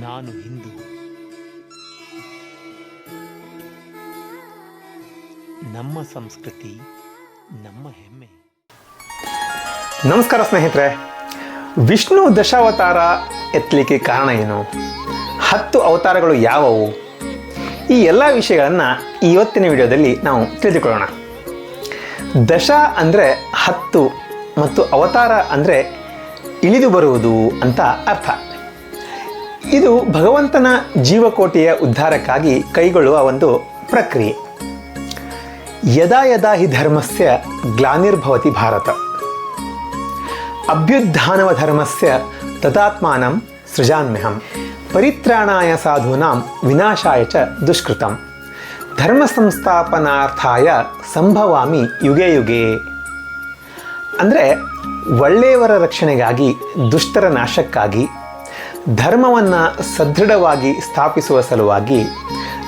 ನಾನು ಹಿಂದೂ. ನಮ್ಮ ಸಂಸ್ಕೃತಿ, ನಮ್ಮ ಹೆಮ್ಮೆ. ನಮಸ್ಕಾರ ಸ್ನೇಹಿತರೆ. ವಿಷ್ಣು ದಶಾವತಾರ ಎತ್ತಲಿಕ್ಕೆ ಕಾರಣ ಏನು? ಹತ್ತು ಅವತಾರಗಳು ಯಾವುವು? ಈ ಎಲ್ಲ ವಿಷಯಗಳನ್ನು ಇವತ್ತಿನ ವಿಡಿಯೋದಲ್ಲಿ ನಾವು ತಿಳಿದುಕೊಳ್ಳೋಣ. ದಶ ಅಂದರೆ ಹತ್ತು ಮತ್ತು ಅವತಾರ ಅಂದರೆ ಇಳಿದು ಬರುವುದು ಅಂತ ಅರ್ಥ. ಇದು ಭಗವಂತನ ಜೀವಕೋಟಿಯ ಉದ್ಧಾರಕ್ಕಾಗಿ ಕೈಗೊಳ್ಳುವ ಒಂದು ಪ್ರಕ್ರಿಯೆ. ಯದಾ ಯದಾ ಹಿ ಧರ್ಮಸ್ಯ ಗ್ಲಾನಿರ್ಭವತಿ ಭಾರತ. ಅಭ್ಯುತ್ಥಾನವ ಧರ್ಮಸ್ಯ ತದಾತ್ಮಾನಂ ಸೃಜಾಮ್ಯಹಂ. ಪರಿತ್ರಾಣಾಯ ಸಾಧೂನಾಂ ವಿನಾಶಾಯ ಚ ದುಷ್ಕೃತಂ. ಧರ್ಮ ಸಂಸ್ಥಾಪನಾರ್ಥಾಯ ಸಂಭವಾಮಿ ಯುಗೇ ಯುಗೆ. ಅಂದರೆ ಒಳ್ಳೆಯವರ ರಕ್ಷಣೆಗಾಗಿ, ದುಷ್ಟರ ನಾಶಕ್ಕಾಗಿ ಧರ್ಮವನ್ನು ಸದೃಢವಾಗಿ ಸ್ಥಾಪಿಸುವ ಸಲುವಾಗಿ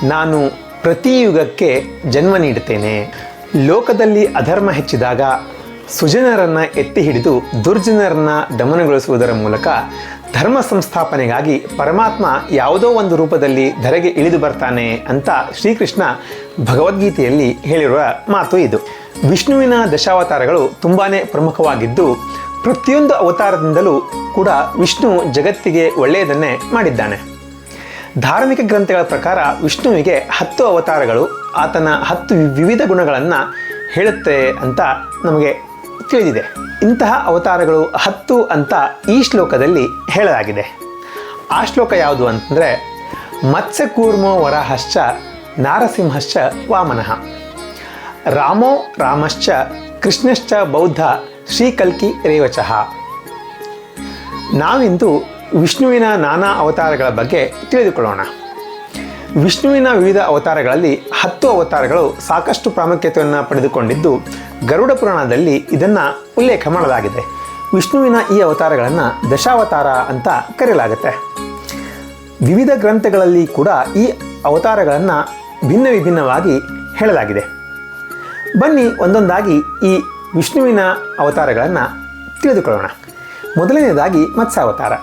ನಾನು ಪ್ರತಿ ಯುಗಕ್ಕೆ ಜನ್ಮ ನೀಡುತ್ತೇನೆ. ಲೋಕದಲ್ಲಿ ಅಧರ್ಮ ಹೆಚ್ಚಿದಾಗ ಸುಜನರನ್ನು ಎತ್ತಿ ಹಿಡಿದು ದುರ್ಜನರನ್ನು ದಮನಗೊಳಿಸುವುದರ ಮೂಲಕ ಧರ್ಮ ಸಂಸ್ಥಾಪನೆಗಾಗಿ ಪರಮಾತ್ಮ ಯಾವುದೋ ಒಂದು ರೂಪದಲ್ಲಿ ಧರೆಗೆ ಇಳಿದು ಬರ್ತಾನೆ ಅಂತ ಶ್ರೀಕೃಷ್ಣ ಭಗವದ್ಗೀತೆಯಲ್ಲಿ ಹೇಳಿರುವ ಮಾತು ಇದು. ವಿಷ್ಣುವಿನ ದಶಾವತಾರಗಳು ತುಂಬಾ ಪ್ರಮುಖವಾಗಿದ್ದು ಪ್ರತಿಯೊಂದು ಅವತಾರದಿಂದಲೂ ಕೂಡ ವಿಷ್ಣು ಜಗತ್ತಿಗೆ ಒಳ್ಳೆಯದನ್ನೇ ಮಾಡಿದ್ದಾನೆ. ಧಾರ್ಮಿಕ ಗ್ರಂಥಗಳ ಪ್ರಕಾರ ವಿಷ್ಣುವಿಗೆ ಹತ್ತು ಅವತಾರಗಳು, ಆತನ ಹತ್ತು ವಿವಿಧ ಗುಣಗಳನ್ನು ಹೇಳುತ್ತೆ ಅಂತ ನಮಗೆ ತಿಳಿದಿದೆ. ಇಂತಹ ಅವತಾರಗಳು ಹತ್ತು ಅಂತ ಈ ಶ್ಲೋಕದಲ್ಲಿ ಹೇಳಲಾಗಿದೆ. ಆ ಶ್ಲೋಕ ಯಾವುದು ಅಂತಂದರೆ, ಮತ್ಸ್ಯಕೂರ್ಮೋ ವರಹಶ್ಚ ನಾರಸಿಂಹಶ್ಚ ವಾಮನಃ. ರಾಮೋ ರಾಮಶ್ಚ ಕೃಷ್ಣಶ್ಚ ಬೌದ್ಧ ಶ್ರೀಕಲ್ಕಿ ರೇವಚಃ. ನಾವಿಂದು ವಿಷ್ಣುವಿನ ನಾನಾ ಅವತಾರಗಳ ಬಗ್ಗೆ ತಿಳಿದುಕೊಳ್ಳೋಣ. ವಿಷ್ಣುವಿನ ವಿವಿಧ ಅವತಾರಗಳಲ್ಲಿ ಹತ್ತು ಅವತಾರಗಳು ಸಾಕಷ್ಟು ಪ್ರಾಮುಖ್ಯತೆಯನ್ನು ಪಡೆದುಕೊಂಡಿದ್ದು, ಗರುಡ ಪುರಾಣದಲ್ಲಿ ಇದನ್ನು ಉಲ್ಲೇಖ ಮಾಡಲಾಗಿದೆ. ವಿಷ್ಣುವಿನ ಈ ಅವತಾರಗಳನ್ನು ದಶಾವತಾರ ಅಂತ ಕರೆಯಲಾಗುತ್ತೆ. ವಿವಿಧ ಗ್ರಂಥಗಳಲ್ಲಿ ಕೂಡ ಈ ಅವತಾರಗಳನ್ನು ಭಿನ್ನ ವಿಭಿನ್ನವಾಗಿ ಹೇಳಲಾಗಿದೆ. ಬನ್ನಿ ಒಂದೊಂದಾಗಿ ಈ ವಿಷ್ಣುವಿನ ಅವತಾರಗಳನ್ನು ತಿಳಿದುಕೊಳ್ಳೋಣ. ಮೊದಲನೆಯದಾಗಿ ಮತ್ಸ್ಯಾವತಾರ.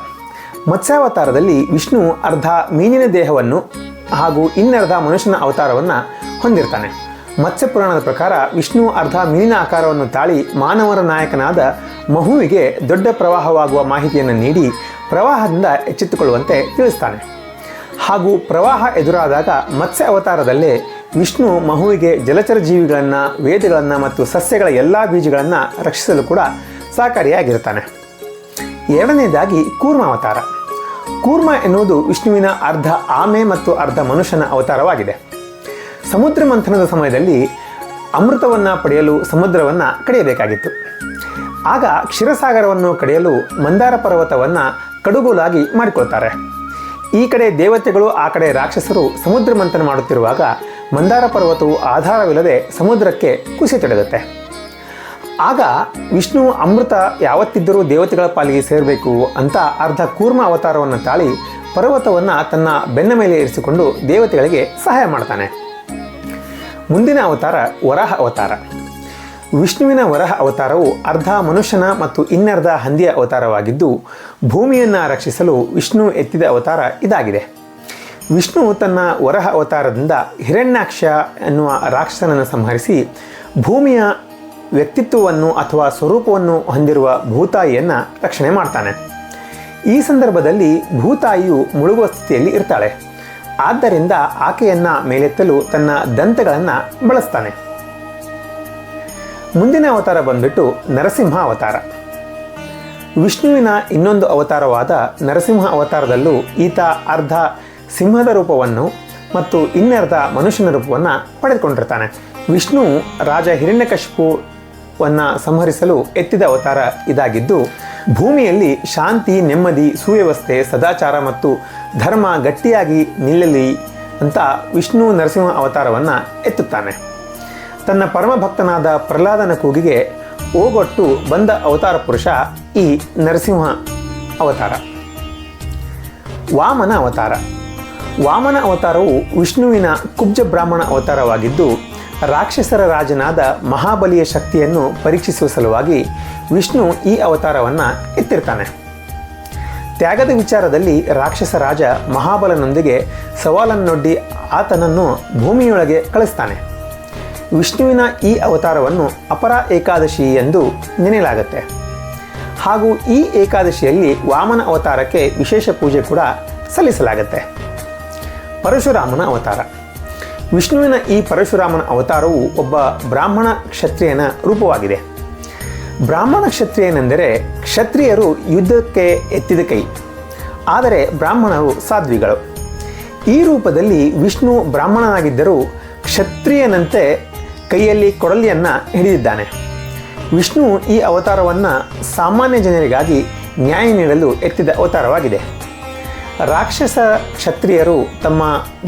ಮತ್ಸ್ಯಾವತಾರದಲ್ಲಿ ವಿಷ್ಣು ಅರ್ಧ ಮೀನಿನ ದೇಹವನ್ನು ಹಾಗೂ ಇನ್ನರ್ಧ ಮನುಷ್ಯನ ಅವತಾರವನ್ನು ಹೊಂದಿರ್ತಾನೆ. ಮತ್ಸ್ಯ ಪುರಾಣದ ಪ್ರಕಾರ ವಿಷ್ಣು ಅರ್ಧ ಮೀನಿನ ಆಕಾರವನ್ನು ತಾಳಿ ಮಾನವರ ನಾಯಕನಾದ ಮಹುವಿಗೆ ದೊಡ್ಡ ಪ್ರವಾಹವಾಗುವ ಮಾಹಿತಿಯನ್ನು ನೀಡಿ ಪ್ರವಾಹದಿಂದ ಎಚ್ಚೆತ್ತುಕೊಳ್ಳುವಂತೆ ತಿಳಿಸ್ತಾನೆ. ಹಾಗೂ ಪ್ರವಾಹ ಎದುರಾದಾಗ ಮತ್ಸ್ಯ ಅವತಾರದಲ್ಲೇ ವಿಷ್ಣು ಮಹುವಿಗೆ ಜಲಚರ ಜೀವಿಗಳನ್ನು, ವೇದಗಳನ್ನು ಮತ್ತು ಸಸ್ಯಗಳ ಎಲ್ಲ ಬೀಜಗಳನ್ನು ರಕ್ಷಿಸಲು ಕೂಡ ಸಹಕಾರಿಯಾಗಿರ್ತಾನೆ ಎರಡನೇದಾಗಿ ಕೂರ್ಮ ಅವತಾರ. ಕೂರ್ಮ ಎನ್ನುವುದು ವಿಷ್ಣುವಿನ ಅರ್ಧ ಆಮೆ ಮತ್ತು ಅರ್ಧ ಮನುಷ್ಯನ ಅವತಾರವಾಗಿದೆ. ಸಮುದ್ರ ಮಂಥನದ ಸಮಯದಲ್ಲಿ ಅಮೃತವನ್ನು ಪಡೆಯಲು ಸಮುದ್ರವನ್ನು ಕಡಿಯಬೇಕಾಗಿತ್ತು. ಆಗ ಕ್ಷೀರಸಾಗರವನ್ನು ಕಡಿಯಲು ಮಂದಾರ ಪರ್ವತವನ್ನು ಕಡುಗೋಲಾಗಿ ಮಾಡಿಕೊಳ್ತಾರೆ. ಈ ಕಡೆ ದೇವತೆಗಳು, ಆ ಕಡೆ ರಾಕ್ಷಸರು ಸಮುದ್ರ ಮಂಥನ ಮಾಡುತ್ತಿರುವಾಗ ಮಂದಾರ ಪರ್ವತವು ಆಧಾರವಿಲ್ಲದೆ ಸಮುದ್ರಕ್ಕೆ ಕುಸಿತೊಡಗುತ್ತೆ ಆಗ ವಿಷ್ಣು, ಅಮೃತ ಯಾವತ್ತಿದ್ದರೂ ದೇವತೆಗಳ ಪಾಲಿಗೆ ಸೇರಬೇಕು ಅಂತ ಅರ್ಧ ಕೂರ್ಮ ಅವತಾರವನ್ನು ತಾಳಿ ಪರ್ವತವನ್ನು ತನ್ನ ಬೆನ್ನ ಮೇಲೆ ಇರಿಸಿಕೊಂಡು ದೇವತೆಗಳಿಗೆ ಸಹಾಯ ಮಾಡ್ತಾನೆ. ಮುಂದಿನ ಅವತಾರ ವರಹ ಅವತಾರ. ವಿಷ್ಣುವಿನ ವರಹ ಅವತಾರವು ಅರ್ಧ ಮನುಷ್ಯನ ಮತ್ತು ಇನ್ನರ್ಧ ಹಂದಿಯ ಅವತಾರವಾಗಿದ್ದು ಭೂಮಿಯನ್ನು ರಕ್ಷಿಸಲು ವಿಷ್ಣು ಎತ್ತಿದ ಅವತಾರ ಇದಾಗಿದೆ. ವಿಷ್ಣು ತನ್ನ ವರಹ ಅವತಾರದಿಂದ ಹಿರಣ್ಯಾಕ್ಷ ಎನ್ನುವ ರಾಕ್ಷಸನನ್ನು ಸಂಹರಿಸಿ ಭೂಮಿಯ ವ್ಯಕ್ತಿತ್ವವನ್ನು ಅಥವಾ ಸ್ವರೂಪವನ್ನು ಹೊಂದಿರುವ ಭೂತಾಯಿಯನ್ನು ರಕ್ಷಣೆ ಮಾಡ್ತಾನೆ. ಈ ಸಂದರ್ಭದಲ್ಲಿ ಭೂತಾಯಿಯು ಮುಳುಗುವ ಸ್ಥಿತಿಯಲ್ಲಿ ಇರ್ತಾಳೆ. ಆದ್ದರಿಂದ ಆಕೆಯನ್ನು ಮೇಲೆತ್ತಲು ತನ್ನ ದಂತಗಳನ್ನು ಬಳಸ್ತಾನೆ. ಮುಂದಿನ ಅವತಾರ ಬಂದ್ಬಿಟ್ಟು ನರಸಿಂಹ ಅವತಾರ. ವಿಷ್ಣುವಿನ ಇನ್ನೊಂದು ಅವತಾರವಾದ ನರಸಿಂಹ ಅವತಾರದಲ್ಲೂ ಈತ ಅರ್ಧ ಸಿಂಹದ ರೂಪವನ್ನು ಮತ್ತು ಇನ್ನರ್ಧ ಮನುಷ್ಯನ ರೂಪವನ್ನು ಪಡೆದುಕೊಂಡಿರ್ತಾನೆ. ವಿಷ್ಣು ರಾಜ ಹಿರಣ್ಯಕಶಿಪುವನ್ನು ಸಂಹರಿಸಲು ಎತ್ತಿದ ಅವತಾರ ಇದಾಗಿದ್ದು, ಭೂಮಿಯಲ್ಲಿ ಶಾಂತಿ, ನೆಮ್ಮದಿ, ಸುವ್ಯವಸ್ಥೆ, ಸದಾಚಾರ ಮತ್ತು ಧರ್ಮ ಗಟ್ಟಿಯಾಗಿ ನಿಲ್ಲಲಿ ಅಂತ ವಿಷ್ಣು ನರಸಿಂಹ ಅವತಾರವನ್ನು ಎತ್ತುತ್ತಾನೆ. ತನ್ನ ಪರಮಭಕ್ತನಾದ ಪ್ರಹ್ಲಾದನ ಕೂಗಿಗೆ ಓಗೊಟ್ಟು ಬಂದ ಅವತಾರ ಪುರುಷ ಈ ನರಸಿಂಹ ಅವತಾರ. ವಾಮನ ಅವತಾರ. ವಾಮನ ಅವತಾರವು ವಿಷ್ಣುವಿನ ಕುಬ್ಜ ಬ್ರಾಹ್ಮಣ ಅವತಾರವಾಗಿದ್ದು, ರಾಕ್ಷಸರ ರಾಜನಾದ ಮಹಾಬಲಿಯ ಶಕ್ತಿಯನ್ನು ಪರೀಕ್ಷಿಸುವ ಸಲುವಾಗಿ ವಿಷ್ಣು ಈ ಅವತಾರವನ್ನು ಎತ್ತಿರ್ತಾನೆ. ತ್ಯಾಗದ ವಿಚಾರದಲ್ಲಿ ರಾಕ್ಷಸ ರಾಜ ಮಹಾಬಲನೊಂದಿಗೆ ಸವಾಲನ್ನೊಡ್ಡಿ ಆತನನ್ನು ಭೂಮಿಯೊಳಗೆ ಕಳಿಸ್ತಾನೆ. ವಿಷ್ಣುವಿನ ಈ ಅವತಾರವನ್ನು ಅಪರ ಏಕಾದಶಿ ಎಂದು ನೆನೆಯಲಾಗುತ್ತೆ. ಹಾಗೂ ಈ ಏಕಾದಶಿಯಲ್ಲಿ ವಾಮನ ಅವತಾರಕ್ಕೆ ವಿಶೇಷ ಪೂಜೆ ಕೂಡ ಸಲ್ಲಿಸಲಾಗುತ್ತೆ. ಪರಶುರಾಮನ ಅವತಾರ. ವಿಷ್ಣುವಿನ ಈ ಪರಶುರಾಮನ ಅವತಾರವು ಒಬ್ಬ ಬ್ರಾಹ್ಮಣ ಕ್ಷತ್ರಿಯನ ರೂಪವಾಗಿದೆ. ಬ್ರಾಹ್ಮಣ ಕ್ಷತ್ರಿಯನೆಂದರೆ ಕ್ಷತ್ರಿಯರು ಯುದ್ಧಕ್ಕೆ ಎತ್ತಿದ ಕೈ. ಆದರೆ ಬ್ರಾಹ್ಮಣರು ಸಾಧ್ವಿಗಳು. ಈ ರೂಪದಲ್ಲಿ ವಿಷ್ಣು ಬ್ರಾಹ್ಮಣನಾಗಿದ್ದರೂ ಕ್ಷತ್ರಿಯನಂತೆ ಕೈಯಲ್ಲಿ ಕೊಡಲಿಯನ್ನು ಹಿಡಿದಿದ್ದಾನೆ. ವಿಷ್ಣು ಈ ಅವತಾರವನ್ನು ಸಾಮಾನ್ಯ ಜನರಿಗಾಗಿ ನ್ಯಾಯ ನೀಡಲು ಎತ್ತಿದ ಅವತಾರವಾಗಿದೆ. ರಾಕ್ಷಸ ಕ್ಷತ್ರಿಯರು ತಮ್ಮ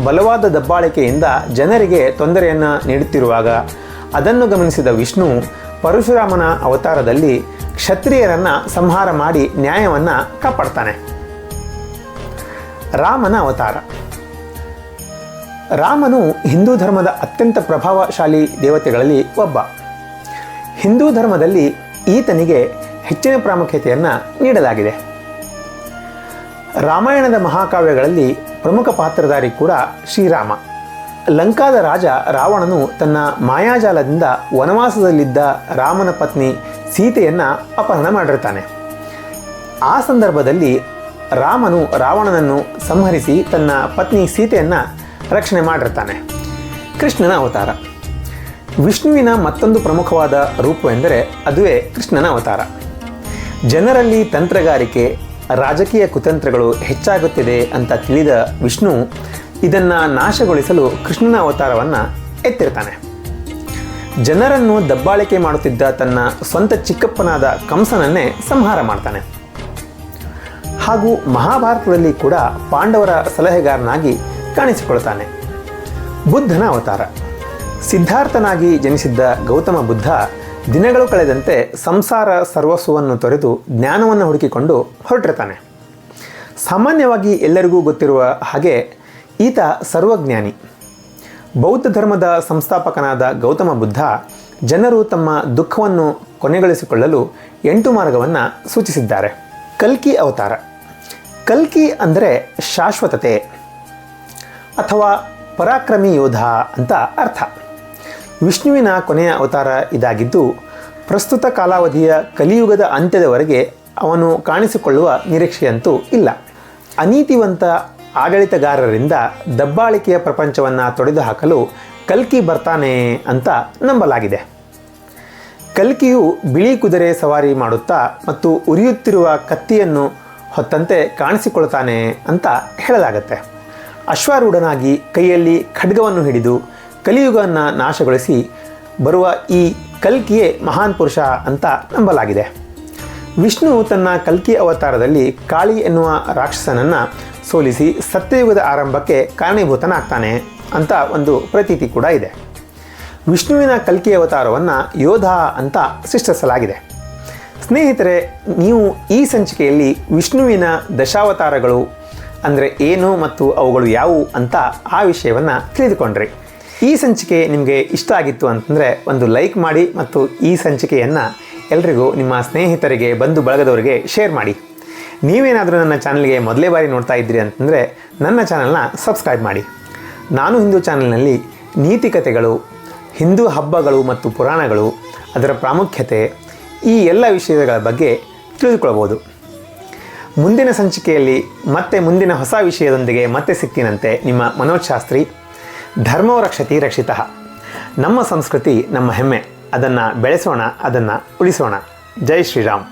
ಬಲವಾದ ದಬ್ಬಾಳಿಕೆಯಿಂದ ಜನರಿಗೆ ತೊಂದರೆಯನ್ನು ನೀಡುತ್ತಿರುವಾಗ ಅದನ್ನು ಗಮನಿಸಿದ ವಿಷ್ಣು ಪರಶುರಾಮನ ಅವತಾರದಲ್ಲಿ ಕ್ಷತ್ರಿಯರನ್ನು ಸಂಹಾರ ಮಾಡಿ ನ್ಯಾಯವನ್ನು ಕಾಪಾಡ್ತಾನೆ. ರಾಮನ ಅವತಾರ. ರಾಮನು ಹಿಂದೂ ಧರ್ಮದ ಅತ್ಯಂತ ಪ್ರಭಾವಶಾಲಿ ದೇವತೆಗಳಲ್ಲಿ ಒಬ್ಬ. ಹಿಂದೂ ಧರ್ಮದಲ್ಲಿ ಈತನಿಗೆ ಹೆಚ್ಚಿನ ಪ್ರಾಮುಖ್ಯತೆಯನ್ನು ನೀಡಲಾಗಿದೆ. ರಾಮಾಯಣದ ಮಹಾಕಾವ್ಯಗಳಲ್ಲಿ ಪ್ರಮುಖ ಪಾತ್ರಧಾರಿ ಕೂಡ ಶ್ರೀರಾಮ. ಲಂಕಾದ ರಾಜ ರಾವಣನು ತನ್ನ ಮಾಯಾಜಾಲದಿಂದ ವನವಾಸದಲ್ಲಿದ್ದ ರಾಮನ ಪತ್ನಿ ಸೀತೆಯನ್ನು ಅಪಹರಣ ಮಾಡಿರ್ತಾನೆ. ಆ ಸಂದರ್ಭದಲ್ಲಿ ರಾಮನು ರಾವಣನನ್ನು ಸಂಹರಿಸಿ ತನ್ನ ಪತ್ನಿ ಸೀತೆಯನ್ನು ರಕ್ಷಣೆ ಮಾಡಿರ್ತಾನೆ. ಕೃಷ್ಣನ ಅವತಾರ. ವಿಷ್ಣುವಿನ ಮತ್ತೊಂದು ಪ್ರಮುಖವಾದ ರೂಪವೆಂದರೆ ಅದುವೇ ಕೃಷ್ಣನ ಅವತಾರ. ಜನರಲ್ಲಿ ತಂತ್ರಗಾರಿಕೆ ರಾಜಕೀಯ ಕುತಂತ್ರಗಳು ಹೆಚ್ಚಾಗುತ್ತಿದೆ ಅಂತ ತಿಳಿದ ವಿಷ್ಣು ಇದನ್ನು ನಾಶಗೊಳಿಸಲು ಕೃಷ್ಣನ ಅವತಾರವನ್ನು ಎತ್ತಿರ್ತಾನೆ. ಜನರನ್ನು ದಬ್ಬಾಳಿಕೆ ಮಾಡುತ್ತಿದ್ದ ತನ್ನ ಸ್ವಂತ ಚಿಕ್ಕಪ್ಪನಾದ ಕಂಸನನ್ನೇ ಸಂಹಾರ ಮಾಡ್ತಾನೆ. ಹಾಗೂ ಮಹಾಭಾರತದಲ್ಲಿ ಕೂಡ ಪಾಂಡವರ ಸಲಹೆಗಾರನಾಗಿ ಕಾಣಿಸಿಕೊಳ್ತಾನೆ. ಬುದ್ಧನ ಅವತಾರ. ಸಿದ್ಧಾರ್ಥನಾಗಿ ಜನಿಸಿದ್ದ ಗೌತಮ ಬುದ್ಧ ದಿನಗಳು ಕಳೆದಂತೆ ಸಂಸಾರ ಸರ್ವಸ್ವವನ್ನು ತೊರೆದು ಜ್ಞಾನವನ್ನು ಹುಡುಕಿಕೊಂಡು ಹೊರಟಿರ್ತಾನೆ. ಸಾಮಾನ್ಯವಾಗಿ ಎಲ್ಲರಿಗೂ ಗೊತ್ತಿರುವ ಹಾಗೆ ಈತ ಸರ್ವಜ್ಞಾನಿ. ಬೌದ್ಧ ಧರ್ಮದ ಸಂಸ್ಥಾಪಕನಾದ ಗೌತಮ ಬುದ್ಧ ಜನರು ತಮ್ಮ ದುಃಖವನ್ನು ಕೊನೆಗೊಳಿಸಿಕೊಳ್ಳಲು ಎಂಟು ಮಾರ್ಗವನ್ನು ಸೂಚಿಸಿದ್ದಾರೆ. ಕಲ್ಕಿ ಅವತಾರ. ಕಲ್ಕಿ ಅಂದರೆ ಶಾಶ್ವತತೆ ಅಥವಾ ಪರಾಕ್ರಮಿ ಯೋಧ ಅಂತ ಅರ್ಥ. ವಿಷ್ಣುವಿನ ಕೊನೆಯ ಅವತಾರ ಇದಾಗಿದ್ದು, ಪ್ರಸ್ತುತ ಕಾಲಾವಧಿಯ ಕಲಿಯುಗದ ಅಂತ್ಯದವರೆಗೆ ಅವನು ಕಾಣಿಸಿಕೊಳ್ಳುವ ನಿರೀಕ್ಷೆಯಂತೂ ಇಲ್ಲ. ಅನೀತಿವಂತ ಆಡಳಿತಗಾರರಿಂದ ದಬ್ಬಾಳಿಕೆಯ ಪ್ರಪಂಚವನ್ನು ತೊಡೆದು ಹಾಕಲು ಕಲ್ಕಿ ಬರ್ತಾನೆ ಅಂತ ನಂಬಲಾಗಿದೆ. ಕಲ್ಕಿಯು ಬಿಳಿ ಕುದುರೆ ಸವಾರಿ ಮಾಡುತ್ತಾ ಮತ್ತು ಉರಿಯುತ್ತಿರುವ ಕತ್ತಿಯನ್ನು ಹೊತ್ತಂತೆ ಕಾಣಿಸಿಕೊಳ್ತಾನೆ ಅಂತ ಹೇಳಲಾಗತ್ತೆ. ಅಶ್ವಾರೂಢನಾಗಿ ಕೈಯಲ್ಲಿ ಖಡ್ಗವನ್ನು ಹಿಡಿದು ಕಲಿಯುಗವನ್ನು ನಾಶಗೊಳಿಸಿ ಬರುವ ಈ ಕಲ್ಕಿಯೇ ಮಹಾನ್ ಪುರುಷ ಅಂತ ನಂಬಲಾಗಿದೆ. ವಿಷ್ಣು ತನ್ನ ಕಲ್ಕಿ ಅವತಾರದಲ್ಲಿ ಕಾಳಿ ಎನ್ನುವ ರಾಕ್ಷಸನನ್ನು ಸೋಲಿಸಿ ಸತ್ಯಯುಗದ ಆರಂಭಕ್ಕೆ ಕಾರಣೀಭೂತನಾಗ್ತಾನೆ ಅಂತ ಒಂದು ಪ್ರತೀತಿ ಕೂಡ ಇದೆ. ವಿಷ್ಣುವಿನ ಕಲ್ಕಿ ಅವತಾರವನ್ನು ಯೋಧ ಅಂತ ಸೃಷ್ಟಿಸಲಾಗಿದೆ. ಸ್ನೇಹಿತರೆ, ನೀವು ಈ ಸಂಚಿಕೆಯಲ್ಲಿ ವಿಷ್ಣುವಿನ ದಶಾವತಾರಗಳು ಅಂದರೆ ಏನು ಮತ್ತು ಅವುಗಳು ಯಾವುವು ಅಂತ ಆ ವಿಷಯವನ್ನು ತಿಳಿದುಕೊಂಡ್ರಿ. ಈ ಸಂಚಿಕೆ ನಿಮಗೆ ಇಷ್ಟ ಆಗಿತ್ತು ಅಂತಂದರೆ ಒಂದು ಲೈಕ್ ಮಾಡಿ ಮತ್ತು ಈ ಸಂಚಿಕೆಯನ್ನು ಎಲ್ರಿಗೂ ನಿಮ್ಮ ಸ್ನೇಹಿತರಿಗೆ, ಬಂಧು ಬಳಗದವರಿಗೆ ಶೇರ್ ಮಾಡಿ. ನೀವೇನಾದರೂ ನನ್ನ ಚಾನಲ್ಗೆ ಮೊದಲೇ ಬಾರಿ ನೋಡ್ತಾ ಇದ್ದೀರಿ ಅಂತಂದರೆ ನನ್ನ ಚಾನಲ್ನ ಸಬ್ಸ್ಕ್ರೈಬ್ ಮಾಡಿ. ನಾನು ಹಿಂದೂ ಚಾನಲ್ನಲ್ಲಿ ನೀತಿಕತೆಗಳು ಹಿಂದೂ ಹಬ್ಬಗಳು ಮತ್ತು ಪುರಾಣಗಳು, ಅದರ ಪ್ರಾಮುಖ್ಯತೆ, ಈ ಎಲ್ಲ ವಿಷಯಗಳ ಬಗ್ಗೆ ತಿಳಿದುಕೊಳ್ಬೋದು. ಮುಂದಿನ ಸಂಚಿಕೆಯಲ್ಲಿ ಮತ್ತೆ ಮುಂದಿನ ಹೊಸ ವಿಷಯದೊಂದಿಗೆ ಮತ್ತೆ ಸಿಕ್ಕಿನಂತೆ ನಿಮ್ಮ ಮನೋಜ್ ಶಾಸ್ತ್ರಿ. ಧರ್ಮೋ ರಕ್ಷತಿ ರಕ್ಷಿತ. ನಮ್ಮ ಸಂಸ್ಕೃತಿ ನಮ್ಮ ಹೆಮ್ಮೆ. ಅದನ್ನು ಬೆಳೆಸೋಣ ಅದನ್ನು ಉಳಿಸೋಣ. ಜೈ ಶ್ರೀರಾಮ್.